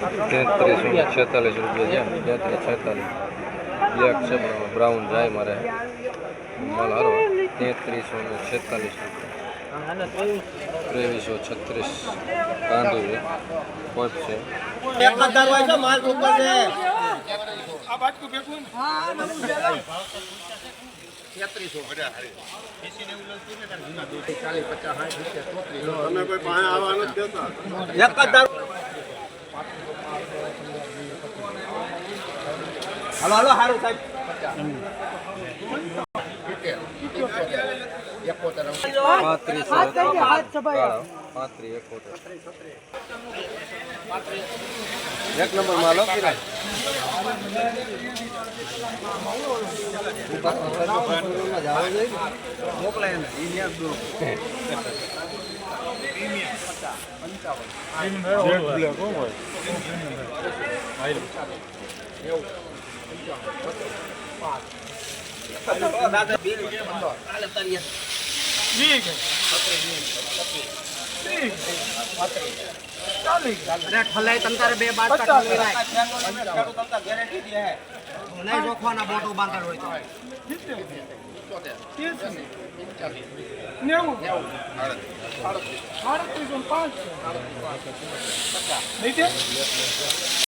તેત્રીસો, છેતાલીસ રૂપિયા છે તેત્રીસ છેતાલીસ. બ્લેક છે પણ બ્રાઉન જાય મારે. માલ હારો. તેત્રીસો ને છેતાલીસ રૂપિયા. ત્રેવીસો, છત્રીસ. કાંદુ છે. ઉપર છે. એક જ દર હાલો હાલો હારું સાહેબ. એક નંબરમાં લો કિરાય બે બાદ ઠલાઈ ગેરંટી દે નહીં જોખવાના બોટો બાંધણ હોય તો હાલો, એક જ દર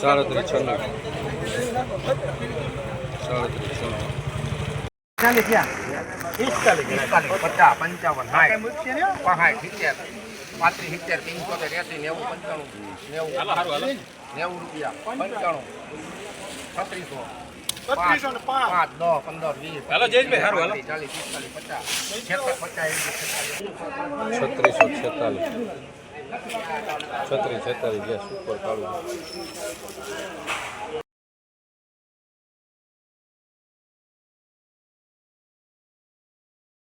સાડત્રીસ છન્નું સાડત્રીસ છન્નું ચાલીસ. પિસ્તાલીસ પચાસ પંચાવન સાઠ. પાંઠ સિત્તેર પાંત્રીસ સિત્તેર પંચોતેર એસી નેવું પંચાણું નેવું નેવું રૂપિયા પંચાણું છત્રીસો પાંચ. દસ પંદર વીસ ચાલીસ પિસ્તાલીસ પચાસ પચાસ છત્રીસો છેતાલીસ. છત્રીસ છેતાલીસ સુપર કાઢું